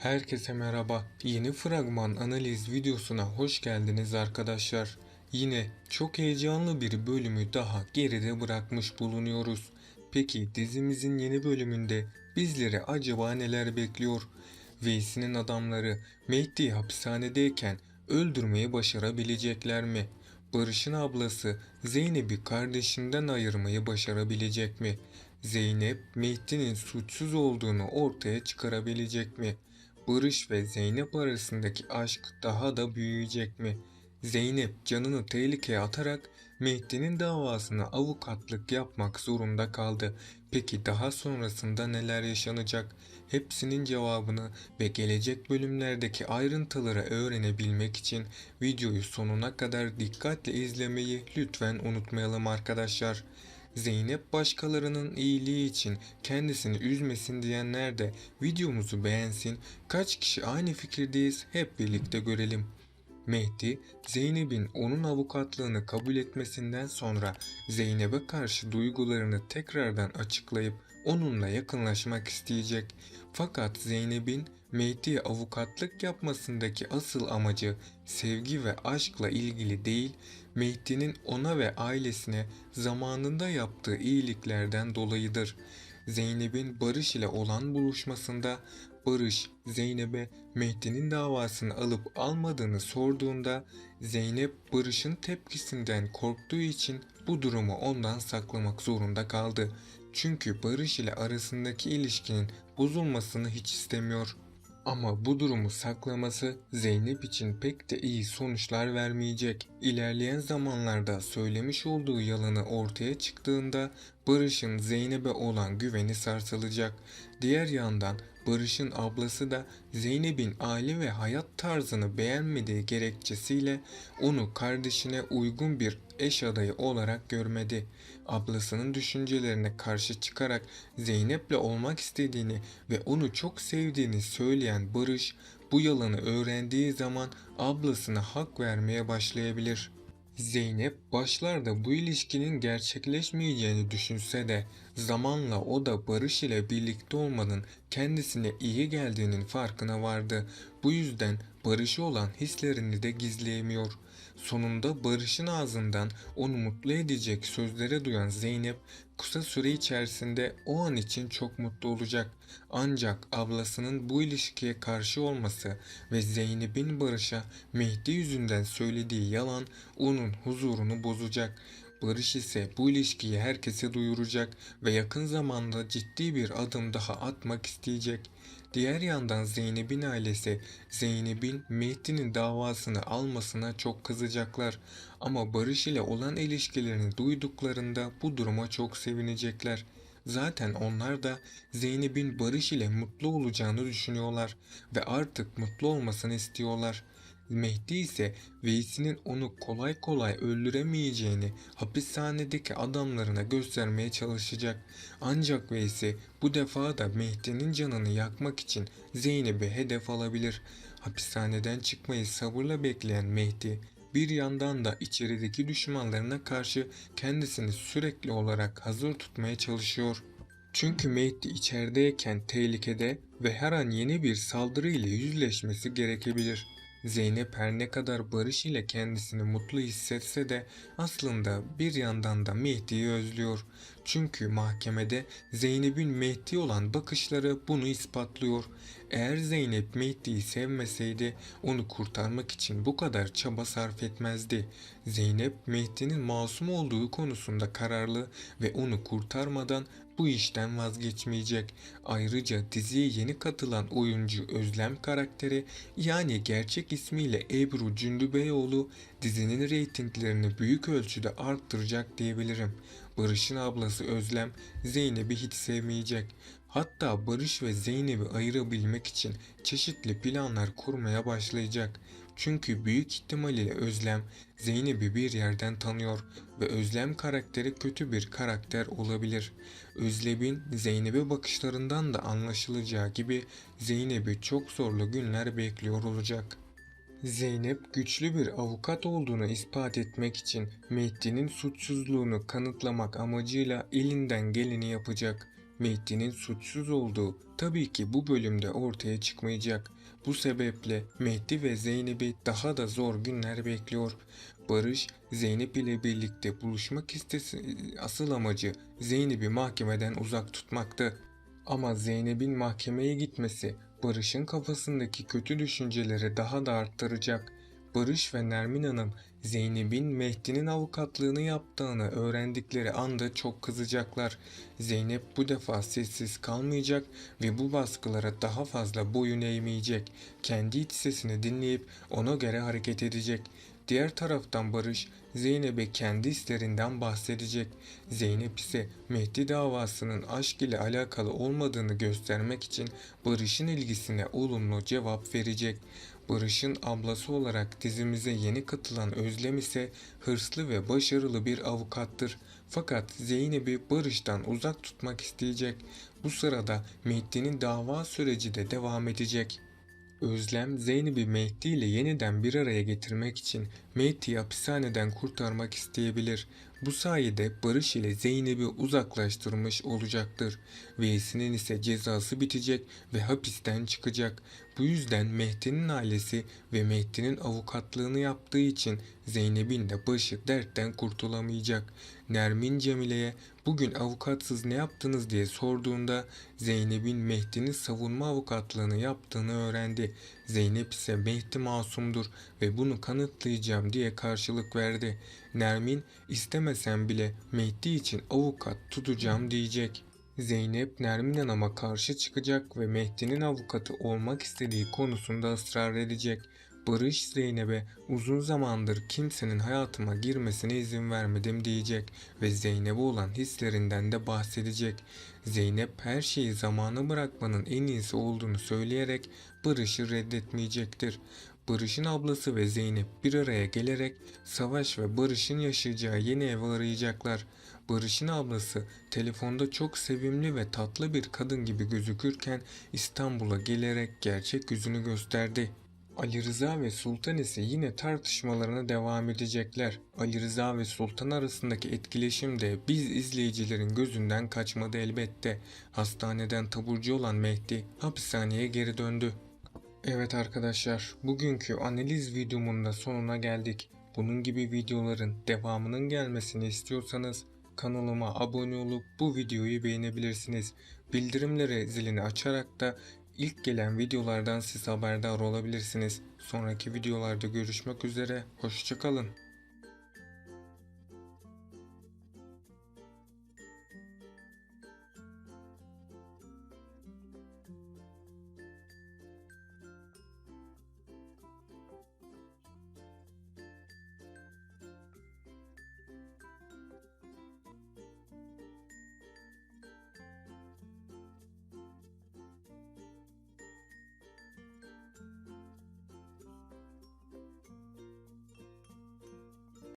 Herkese merhaba. Yeni fragman analiz videosuna hoş geldiniz arkadaşlar. Yine çok heyecanlı bir bölümü daha geride bırakmış bulunuyoruz. Peki dizimizin yeni bölümünde bizleri acaba neler bekliyor? Veysi'nin adamları Mehdi'yi hapishanedeyken öldürmeyi başarabilecekler mi? Barış'ın ablası Zeynep'i kardeşinden ayırmayı başarabilecek mi? Zeynep Mehdi'nin suçsuz olduğunu ortaya çıkarabilecek mi? Barış ve Zeynep arasındaki aşk daha da büyüyecek mi? Zeynep canını tehlikeye atarak Mehdi'nin davasına avukatlık yapmak zorunda kaldı. Peki daha sonrasında neler yaşanacak? Hepsinin cevabını ve gelecek bölümlerdeki ayrıntıları öğrenebilmek için videoyu sonuna kadar dikkatle izlemeyi lütfen unutmayalım arkadaşlar. Zeynep başkalarının iyiliği için kendisini üzmesin diyenler de videomuzu beğensin. Kaç kişi aynı fikirdeyiz hep birlikte görelim. Mehdi, Zeynep'in onun avukatlığını kabul etmesinden sonra Zeynep'e karşı duygularını tekrardan açıklayıp onunla yakınlaşmak isteyecek. Fakat Zeynep'in Mehdi'ye avukatlık yapmasındaki asıl amacı sevgi ve aşkla ilgili değil, Mehdi'nin ona ve ailesine zamanında yaptığı iyiliklerden dolayıdır. Zeynep'in Barış ile olan buluşmasında Barış Zeynep'e Mehdi'nin davasını alıp almadığını sorduğunda Zeynep Barış'ın tepkisinden korktuğu için bu durumu ondan saklamak zorunda kaldı. Çünkü Barış ile arasındaki ilişkinin bozulmasını hiç istemiyor. Ama bu durumu saklaması Zeynep için pek de iyi sonuçlar vermeyecek. İlerleyen zamanlarda söylemiş olduğu yalanı ortaya çıktığında Barış'ın Zeynep'e olan güveni sarsılacak. Diğer yandan Barış'ın ablası da Zeynep'in aile ve hayat tarzını beğenmediği gerekçesiyle onu kardeşine uygun bir eş adayı olarak görmedi. Ablasının düşüncelerine karşı çıkarak Zeynep'le olmak istediğini ve onu çok sevdiğini söyleyen Barış bu yalanı öğrendiği zaman ablasına hak vermeye başlayabilir. Zeynep başlarda bu ilişkinin gerçekleşmeyeceğini düşünse de zamanla o da Barış ile birlikte olmanın kendisine iyi geldiğinin farkına vardı. Bu yüzden Barış'a olan hislerini de gizleyemiyor. Sonunda Barış'ın ağzından onu mutlu edecek sözlere duyan Zeynep kısa süre içerisinde o an için çok mutlu olacak. Ancak ablasının bu ilişkiye karşı olması ve Zeynep'in Barış'a Mehdi yüzünden söylediği yalan onun huzurunu bozacak. Barış ise bu ilişkiyi herkese duyuracak ve yakın zamanda ciddi bir adım daha atmak isteyecek. Diğer yandan Zeynep'in ailesi Zeynep'in Mehdi'nin davasını almasına çok kızacaklar. Ama Barış ile olan ilişkilerini duyduklarında bu duruma çok sevinecekler. Zaten onlar da Zeynep'in Barış ile mutlu olacağını düşünüyorlar ve artık mutlu olmasını istiyorlar. Mehdi ise Veysi'nin onu kolay kolay öldüremeyeceğini hapishanedeki adamlarına göstermeye çalışacak. Ancak Veysi bu defa da Mehdi'nin canını yakmak için Zeynep'i hedef alabilir. Hapishaneden çıkmayı sabırla bekleyen Mehdi bir yandan da içerideki düşmanlarına karşı kendisini sürekli olarak hazır tutmaya çalışıyor. Çünkü Mehdi içerideyken tehlikede ve her an yeni bir saldırı ile yüzleşmesi gerekebilir. Zeynep her ne kadar Barış ile kendisini mutlu hissetse de aslında bir yandan da Mehdi'yi özlüyor. Çünkü mahkemede Zeynep'in Mehdi olan bakışları bunu ispatlıyor. Eğer Zeynep Mehdi'yi sevmeseydi onu kurtarmak için bu kadar çaba sarf etmezdi. Zeynep Mehdi'nin masum olduğu konusunda kararlı ve onu kurtarmadan bu işten vazgeçmeyecek. Ayrıca diziye yeni katılan oyuncu Özlem karakteri yani gerçek ismiyle Ebru Cündübeyoğlu dizinin reytinglerini büyük ölçüde arttıracak diyebilirim. Barış'ın ablası Özlem Zeynep'i hiç sevmeyecek. Hatta Barış ve Zeynep'i ayırabilmek için çeşitli planlar kurmaya başlayacak. Çünkü büyük ihtimal ile Özlem Zeynep'i bir yerden tanıyor ve Özlem karakteri kötü bir karakter olabilir. Özlem'in Zeynep'e bakışlarından da anlaşılacağı gibi Zeynep'i çok zorlu günler bekliyor olacak. Zeynep güçlü bir avukat olduğunu ispat etmek için Mehdi'nin suçsuzluğunu kanıtlamak amacıyla elinden geleni yapacak. Mehdi'nin suçsuz olduğu tabii ki bu bölümde ortaya çıkmayacak. Bu sebeple Mehdi ve Zeynep'i daha da zor günler bekliyor. Barış Zeynep ile birlikte buluşmak istesi asıl amacı Zeynep'i mahkemeden uzak tutmaktı. Ama Zeynep'in mahkemeye gitmesi Barış'ın kafasındaki kötü düşünceleri daha da arttıracak. Barış ve Nermin Hanım Zeynep'in Mehdi'nin avukatlığını yaptığını öğrendikleri anda çok kızacaklar. Zeynep bu defa sessiz kalmayacak ve bu baskılara daha fazla boyun eğmeyecek. Kendi iç sesini dinleyip ona göre hareket edecek. Diğer taraftan Barış Zeynep'e kendi hislerinden bahsedecek. Zeynep ise Mehdi davasının aşk ile alakalı olmadığını göstermek için Barış'ın ilgisine olumlu cevap verecek. Barış'ın ablası olarak dizimize yeni katılan Özlem ise hırslı ve başarılı bir avukattır. Fakat Zeynep'i Barış'tan uzak tutmak isteyecek. Bu sırada Mehdi'nin dava süreci de devam edecek. Özlem Zeynep'i Mehdi ile yeniden bir araya getirmek için Mehdi'yi hapishaneden kurtarmak isteyebilir. Bu sayede Barış ile Zeynep'i uzaklaştırmış olacaktır. Veysi'nin ise cezası bitecek ve hapisten çıkacak. Bu yüzden Mehdi'nin ailesi ve Mehdi'nin avukatlığını yaptığı için Zeynep'in de başı dertten kurtulamayacak. Nermin Cemile'ye bugün avukatsız ne yaptınız diye sorduğunda Zeynep'in Mehdi'nin savunma avukatlığını yaptığını öğrendi. Zeynep ise Mehdi masumdur ve bunu kanıtlayacağım diye karşılık verdi. Nermin istemesen bile Mehdi için avukat tutacağım diyecek. Zeynep Nermin Hanım'a karşı çıkacak ve Mehdi'nin avukatı olmak istediği konusunda ısrar edecek. Barış Zeynep'e uzun zamandır kimsenin hayatıma girmesine izin vermedim diyecek ve Zeynep'e olan hislerinden de bahsedecek. Zeynep her şeyi zamana bırakmanın en iyisi olduğunu söyleyerek Barış'ı reddetmeyecektir. Barış'ın ablası ve Zeynep bir araya gelerek Savaş ve Barış'ın yaşayacağı yeni evi arayacaklar. Barış'ın ablası telefonda çok sevimli ve tatlı bir kadın gibi gözükürken İstanbul'a gelerek gerçek yüzünü gösterdi. Ali Rıza ve Sultan ise yine tartışmalarına devam edecekler. Ali Rıza ve Sultan arasındaki etkileşim de biz izleyicilerin gözünden kaçmadı elbette. Hastaneden taburcu olan Mehdi hapishaneye geri döndü. Evet arkadaşlar, bugünkü analiz videomun da sonuna geldik. Bunun gibi videoların devamının gelmesini istiyorsanız kanalıma abone olup bu videoyu beğenebilirsiniz. Bildirimleri zilini açarak da ilk gelen videolardan siz haberdar olabilirsiniz. Sonraki videolarda görüşmek üzere, hoşçakalın.